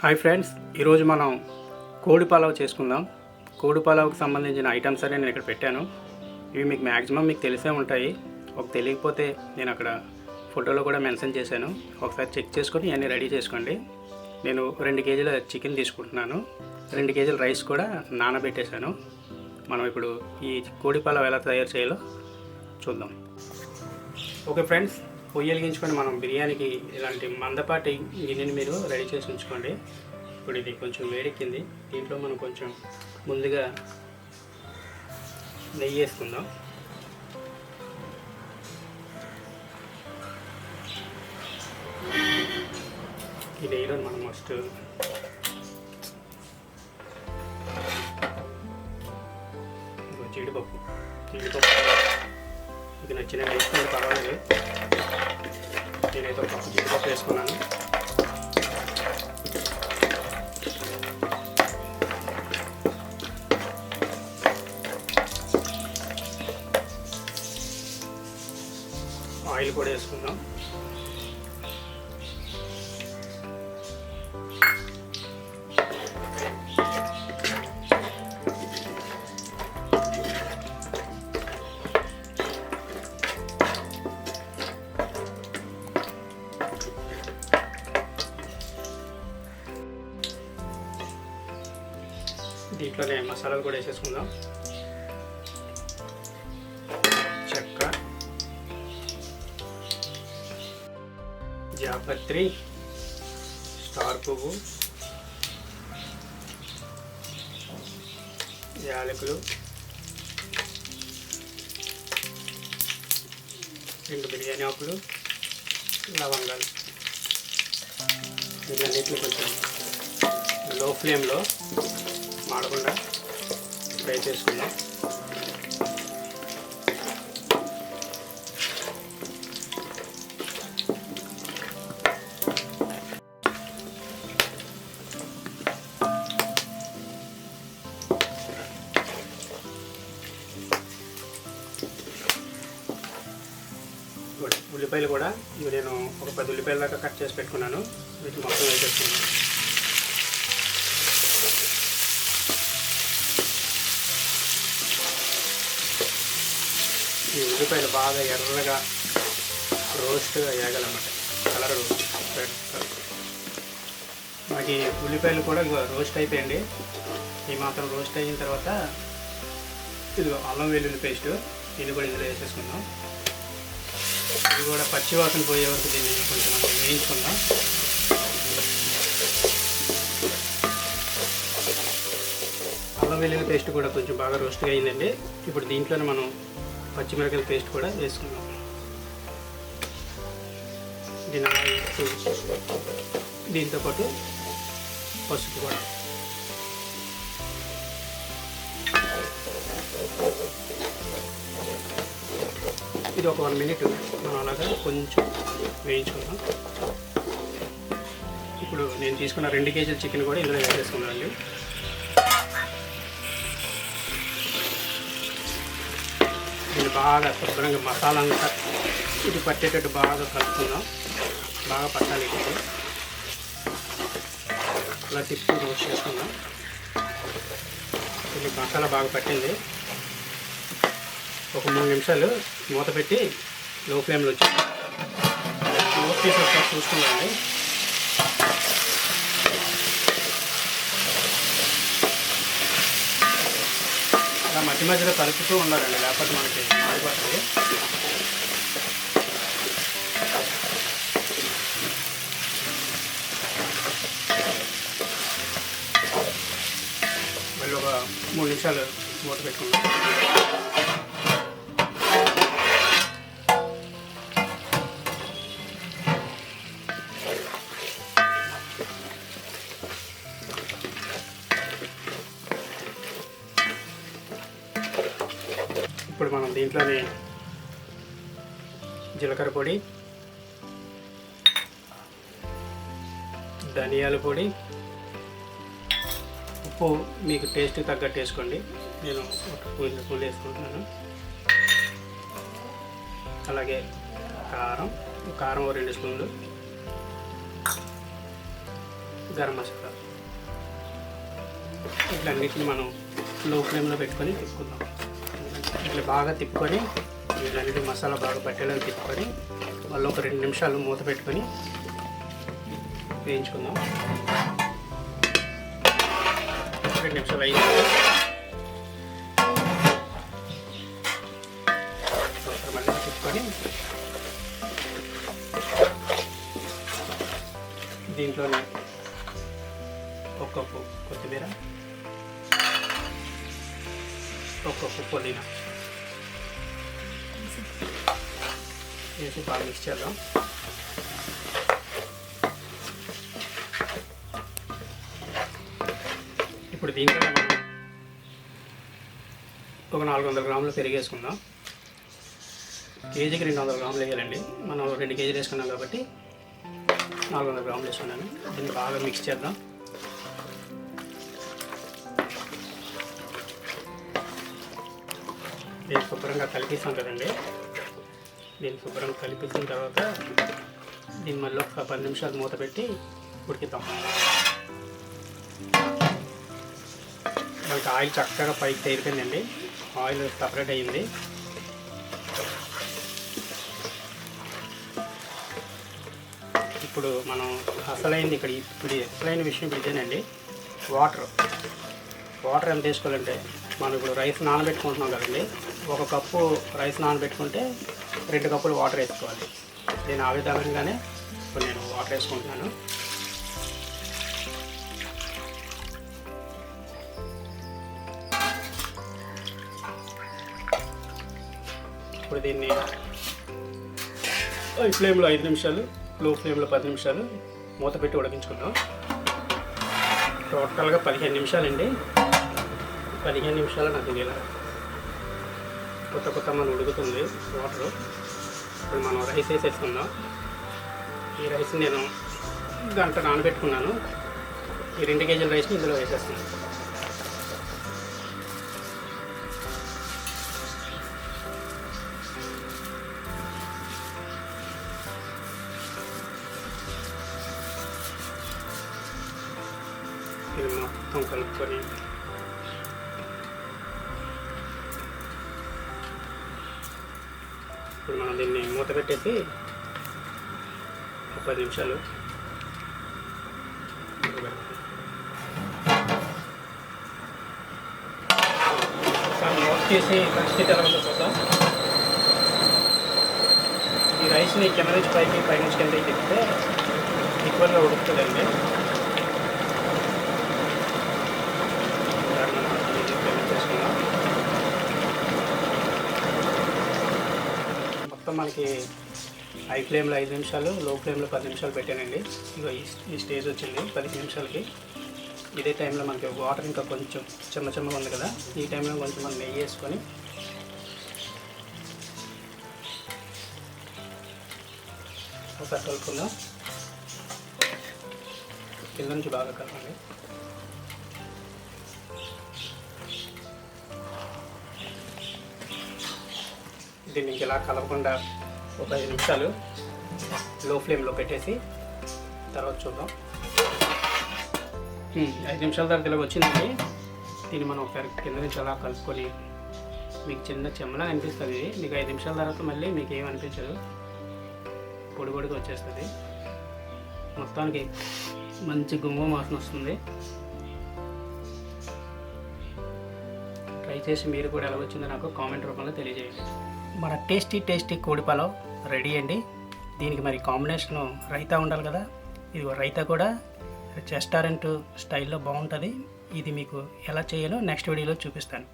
Hi friends ఈరోజు మనం కోడి పలావ్ చేసుకుందాం. కోడి పలావ్కి సంబంధించిన ఐటమ్స్ అనే నేను ఇక్కడ పెట్టాను. ఇవి మీకు మ్యాక్సిమం మీకు తెలిసే ఉంటాయి. ఒక తెలియకపోతే నేను అక్కడ ఫోటోలో కూడా మెన్షన్ చేశాను. ఒకసారి చెక్ చేసుకొని ఇవన్నీ రెడీ చేసుకోండి. నేను రెండు కేజీల చికెన్ తీసుకుంటున్నాను. రెండు కేజీల రైస్ కూడా నానబెట్టేశాను. మనం ఇప్పుడు ఈ కోడి పలావ్ ఎలా తయారు చేయాలో చూద్దాం. ఓకే ఫ్రెండ్స్ పొయ్యి వెలిగించుకొని మనం బిర్యానీకి ఇలాంటి మందపాటి గిన్నెని మీరు రెడీ చేసి ఉంచుకోండి. ఇప్పుడు ఇది కొంచెం వేడెక్కింది. దీంట్లో మనం కొంచెం ముందుగా నెయ్యి వేసుకుందాం. ఈ నెయ్యిలో మనం ఫస్ట్ జీడిపప్పు. జీడిపప్పు ఇది నచ్చిన వేసుకుంటే పర్వాలేదు. నేనైతే ఒక కప్పు జీడిపప్పు వేసుకున్నాను ఆయిల్ కూడా వేసుకుందాం. దీంట్లోనే మసాలాలు కూడా వేసేసుకుందాం. చెక్క జాపత్రి స్టార్ పువ్వు యాలకులు రెండు బిర్యానీ ఆకులు లవంగాలు. వీటన్నిటిని కొంచెం లో ఫ్లేమ్లో మాడకుండా ఫ్రై చేసుకుందాం. ఉల్లిపాయలు కూడా ఇవి నేను ఒక పది ఉల్లిపాయల దాకా కట్ చేసి పెట్టుకున్నాను. వీటిని మొత్తం వేసేసుకున్నాను ఈ ఉల్లిపాయలు బాగా ఎర్రగా రోస్ట్గా వేయాలన్నమాట కలర్ రెడ్ కలర్. మనకి ఉల్లిపాయలు కూడా రోస్ట్ అయిపోయండి ఈ మాత్రం రోస్ట్ అయిన తర్వాత ఇదిగో అల్లం వెల్లుల్లి పేస్ట్. ఇది కూడా ఇందులో వేసేసుకుందాం. ఇది కూడా పచ్చి వాసన పోయే వరకు దీన్ని కొంచెం మనం వేయించుకుందాం. అల్లం వెల్లుల్లి పేస్ట్ కూడా కొంచెం బాగా రోస్ట్గా అయిందండి. ఇప్పుడు దీంట్లోనే మనం పచ్చిమిరపకాయల పేస్ట్ కూడా వేసుకుందాం. దీని దీంతో పాటు పసుపు కూడా. ఇది ఒక వన్ మినిట్ మనం అలాగా కొంచెం వేయించుకుందాం. ఇప్పుడు నేను తీసుకున్న రెండు కేజీల చికెన్ కూడా ఇందులో వేసేసుకున్నానండి దీన్ని బాగా శుభ్రంగా మసాలా అంతా ఇది పట్టేటట్టు బాగా కలుపుకుందాం. బాగా పట్టాలి ఇది. ఇలా తిప్పి రోస్ట్ చేసుకుందాం. ఇది మసాలా బాగా పట్టింది. ఒక మూడు నిమిషాలు మూత పెట్టి లో ఫ్లేమ్లో వచ్చి మూత తీసి ఒకసారి మధ్య మధ్యలో కలుపుతూ ఉండాలండి లేకపోతే మనకి మాడిపోతుంది. మళ్ళీ ఒక మూడు నిమిషాలు మూత పెట్టుకుంటాం దీంట్లోనే జీలకర్ర పొడి ధనియాల పొడి. ఉప్పు మీకు టేస్ట్ తగ్గట్టు వేసుకోండి. నేను ఒక స్పూన్ స్పూన్ వేసుకుంటున్నాను. అలాగే కారం కారం ఓ రెండు స్పూన్లు. గరం మసాలా. ఇట్లన్నిటిని మనం లో ఫ్లేమ్లో పెట్టుకొని తీసుకుందాం ఇట్లా బాగా తిప్పుకొని వీటన్నిటి మసాలా బాగా పట్టేలా తిప్పుకొని మళ్ళీ ఒక రెండు నిమిషాలు మూత పెట్టుకొని వేయించుకుందాం. రెండు నిమిషాలు అయ్యింది మళ్ళీ తిప్పుకొని దీంట్లోనే ఒక కప్పు కొత్తిమీర ఒక కప్పు పుదీనా. వేసి బాగా మిక్స్ చేద్దాం ఇప్పుడు దీంట్లో మనం ఒక నాలుగు వందల గ్రాములు పెరిగేసుకుందాం కేజీకి రెండు వందల గ్రాములు వేయాలండి. మనం రెండు కేజీలు వేసుకున్నాం కాబట్టి నాలుగు వందల గ్రాములు వేసుకున్నాను. దీన్ని బాగా మిక్స్ చేద్దాం. దీన్ని శుభ్రంగా కలిపిస్తాం కదండి. దీన్ని శుభ్రంగా కలిపించిన తర్వాత దీన్ని మళ్ళీ ఒక పది నిమిషాలు మూత పెట్టి ఉడికిద్దాం. మనకి ఆయిల్ చక్కగా పైకి తేలిపోయిందండి. ఆయిల్ సపరేట్ అయ్యింది. ఇప్పుడు మనం అసలైంది ఇక్కడ ఇప్పుడు అసలైన విషయం ఇదేనండి. వాటర్. వాటర్ ఎంత తీసుకోవాలంటే మనం ఇప్పుడు రైస్ నానబెట్టుకుంటున్నాం కదండి. ఒక కప్పు రైస్ నానబెట్టుకుంటే రెండు కప్పులు వాటర్ వేసుకోవాలి. నేను ఆ విధంగానే ఇప్పుడు నేను వాటర్ వేసుకుంటున్నాను. ఇప్పుడు దీన్ని హై ఫ్లేమ్లో ఐదు నిమిషాలు లో ఫ్లేమ్లో పది నిమిషాలు మూత పెట్టి ఉడికించుకుందాం. టోటల్గా పదిహేను నిమిషాలండి. పదిహేను నిమిషాలు నాకు తెలియాలి కొత్త కొత్త మనం ఉడుకుతుంది వాటర్. ఇప్పుడు మనం రైస్ వేసేసుకుందాం. ఈ రైస్ నేను గంట నానబెట్టుకున్నాను. ఈ రెండు కేజీల రైస్ని ఇందులో వేసేస్తున్నాను. ఇది మొత్తం కలుపుకొని దీన్ని మూత పెట్టేసి ఒక పది నిమిషాలు చేసి మూత పరిస్థితి ఎలా ఉందో చూద్దాం. ఈ రైస్ని కింద నుంచి పైకి పై నుంచి కిందకి తిప్పితే ఈక్వల్గా ఉడుకుతుందండి ఒకసారి మనం దీన్ని పేమెంట్ చేసుకుందాం మొత్తం మనకి హై ఫ్లేమ్లో ఐదు నిమిషాలు లో ఫ్లేమ్లో పది నిమిషాలు పెట్టానండి. ఇగో ఈ ఈ స్టేజ్ వచ్చింది పదిహేను నిమిషాలకి. ఇదే టైంలో మనకి వాటర్ ఇంకా కొంచెం చిన్న చిన్నగా ఉంది కదా ఈ టైంలో కొంచెం మనం నెయ్యి వేసుకొని ఒక కలుపుకుందాం కింద నుంచి బాగా కలపండి దీన్ని ఇలా కలపకుండా ఒక ఐదు నిమిషాలు లో ఫ్లేమ్లో పెట్టేసి తర్వాత చూద్దాం. ఐదు నిమిషాల తర్వాత ఇలా వచ్చిందండి. దీన్ని మనం ఒకసారి కింద నుంచి అలా కలుపుకొని మీకు చిన్న చెమ్మలా అనిపిస్తుంది. మీకు ఐదు నిమిషాల తర్వాత మళ్ళీ మీకు ఏం అనిపించదు. పొడి పొడిగా వచ్చేస్తుంది. మొత్తానికి మంచి గుమ్మ వాసన వస్తుంది. ట్రై చేసి మీరు కూడా ఎలా వచ్చిందో నాకు కామెంట్ రూపంలో తెలియజేయండి. మన టేస్టీ టేస్టీ కోడి పలావ్ రెడీ అండి. దీనికి మరి కాంబినేషను రైతా ఉండాలి కదా. ఇది రైతా కూడా రెస్టారెంట్ స్టైల్లో బాగుంటుంది. ఇది మీకు ఎలా చేయాలో నెక్స్ట్ వీడియోలో చూపిస్తాను.